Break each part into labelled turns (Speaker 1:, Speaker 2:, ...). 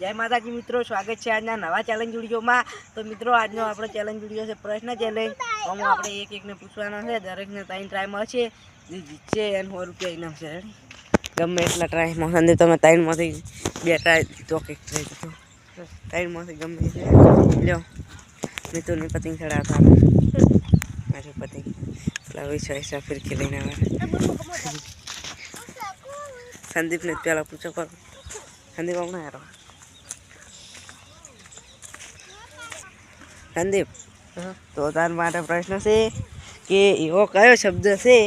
Speaker 1: જય માતાજી મિત્રો, સ્વાગત છે આજના નવા ચેલેન્જ વિડીયોમાં. તો મિત્રો, આજનો આપણો ચેલેન્જ વીડિયો છે પ્રશ્ન ચેલેન્જ આમાં આપણે એક એકને પૂછવાનો છે, દરેકને ત્રણ ટ્રાય મળશે જે જીતશે એને સો રૂપિયા ઇનામ છે. ગમે એટલા ટ્રાયમાં સંદીપ તમે ત્રણમાંથી બે ટ્રાય તો કંઈક ટ્રાય જીતો. ત્રણમાંથી ગમે તે લ્યો. મિતુની પતંગ ચડાવતા મારી પતિ. પેલા છે હિસાબ ફિરકી આવે. સંદીપને પહેલાં પૂછો કરો સંદીપ હમણાં યાર સંદીપ. તો તાર માટે પ્રશ્ન છે કે એવો કયો શબ્દ છે?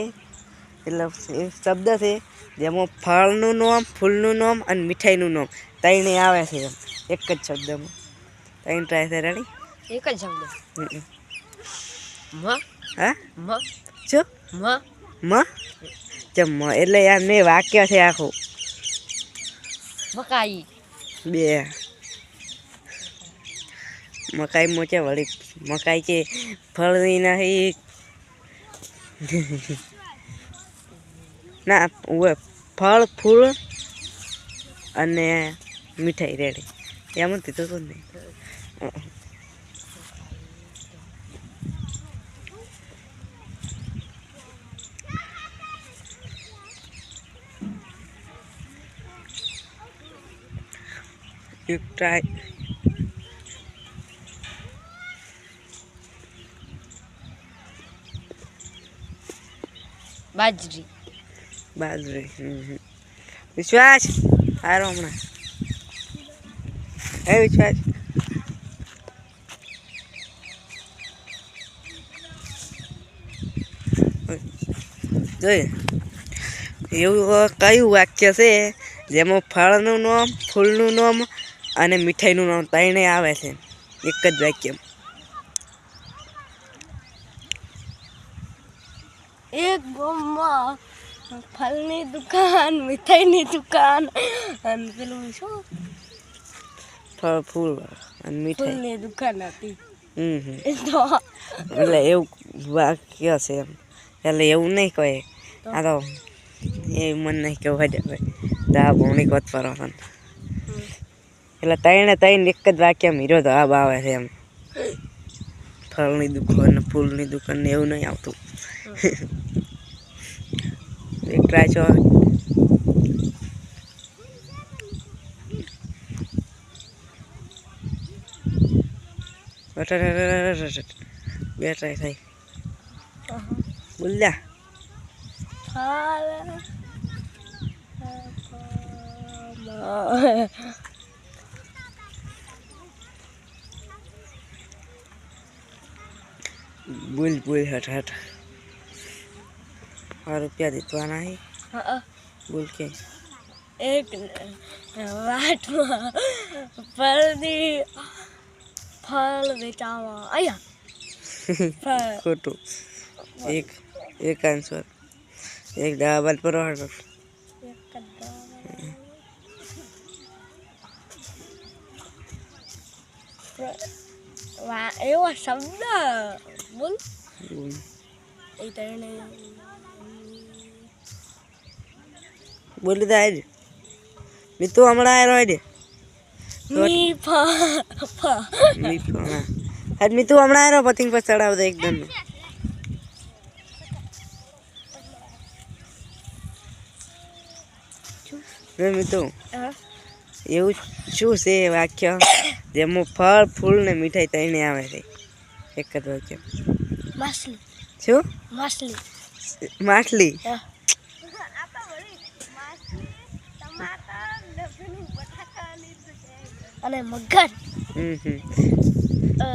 Speaker 1: એટલે એ શબ્દ છે જેમાં ફળનું નામ ફૂલનું નામ અને મીઠાઈનું નામ ત્રણે આવે છે એમ. એક જ શબ્દમાં. ત્રણ ટ્રાય છે રેડી
Speaker 2: એક જ શબ્દ. મ.
Speaker 1: હા?
Speaker 2: મ.
Speaker 1: શું
Speaker 2: મ.
Speaker 1: એટલે યાર મેં વાક્ય છે આખું.
Speaker 2: મકાઈ.
Speaker 1: બે. મકાઈ મોચે વળી મકાઈ કે ફળની નહીં. ના, ઉવે ફળ, ફૂલ અને મીઠાઈ રેડી. એમ જ કીધું હતું નહીં You ટ્રાય
Speaker 2: બાજરી.
Speaker 1: બાજરી. વિશ્વાસ? સારો હમણાં. હે વિશ્વાસ? જોઈએ. એવું કયું વાક્ય છે જેમાં ફળનું નામ, ફૂલનું નામ અને મીઠાઈનું નામ ત્રણેય આવે છે? એક જ વાક્ય
Speaker 2: એક ગામમાં ફળની દુકાન મીઠાઈની દુકાન અને પેલું શું?
Speaker 1: ફળ ફૂલ અને મીઠાઈ.
Speaker 2: ફૂલની દુકાન હતી.
Speaker 1: એટલે એવું વાક્ય છે એમ. એટલે એવું નહીં કહે આ તો એ મને નહીં કહેવા જાય દા ભૂણી કોત પર એટલે ત્રણે ત્રણ એક જ વાક્ય હીરો તો આબ આવે છે એમ. ફળની દુકાન ફૂલની દુકાન એવું નહીં આવતું. એક ટ્રાય છો બે ટ્રાય થઈ બોલ્યા
Speaker 2: ફળ
Speaker 1: બોલ બોલ હટ હટ આ રૂપિયા દીધવાના હે બોલ કે
Speaker 2: એક વાટમાં ફળની ફળ વેચાવા અહીંયા ફળ
Speaker 1: ખોટું એક એક આન્સર એક ડબલ પર હટ
Speaker 2: વા એવો શબ્દ બોલ
Speaker 1: બોલ
Speaker 2: એ તને
Speaker 1: બોલી દે આજ મિતુ હમણાં આવ્યો હેડે?
Speaker 2: મી ફા ફા.
Speaker 1: મિતુ હા આજ મિતુ હમણાં આવ્યો પતિંગ પર ચડાવ દે એકદમ મિતુ એવું શું છે વાક્ય? જેમાં ફળ ફૂલ ને મીઠાઈ ત્રણે આવે છે. એક જ વાક્ય.
Speaker 2: માછલી.
Speaker 1: શું?
Speaker 2: માછલી.
Speaker 1: માછલી?
Speaker 2: અને મગર
Speaker 1: હમ હમ
Speaker 2: અ,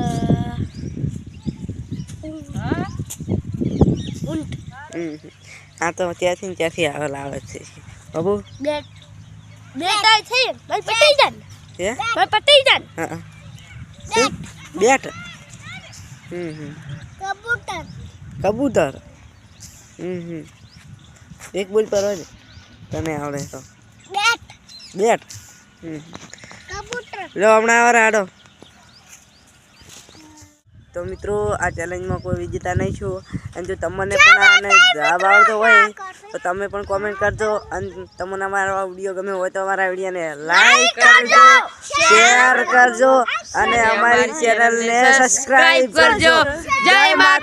Speaker 2: ઊંટ
Speaker 1: હમ હમ. આ તો ત્યાંથી ને ત્યાંથી આવેલા આવે છે બાબુ
Speaker 2: બે બે ટાઈ થઈ ભાઈ પટી જાન
Speaker 1: હે
Speaker 2: ભાઈ પટી જાન
Speaker 1: હા હા. શું બેટ હમ હમ
Speaker 2: કબૂતર
Speaker 1: કબૂતર હમ હમ એક બોલ પર હોય ને તને આવડે તો
Speaker 2: બેટ
Speaker 1: બેટ હમ
Speaker 2: કબૂતર
Speaker 1: લો હમણાં આવો રાડો. તો મિત્રો આ ચેલેન્જમાં કોઈ વિજેતા નહીં છું. અને જો તમને પણ આને જવાબ આવડતો હોય તો તમે પણ કોમેન્ટ કરજો. અને તમને અમારો વીડિયો ગમે હોય તો અમારા વિડીયોને લાઈક કરજો શેર કરજો અને અમારી ચેનલને સબસ્ક્રાઇબ કરજો. જય મા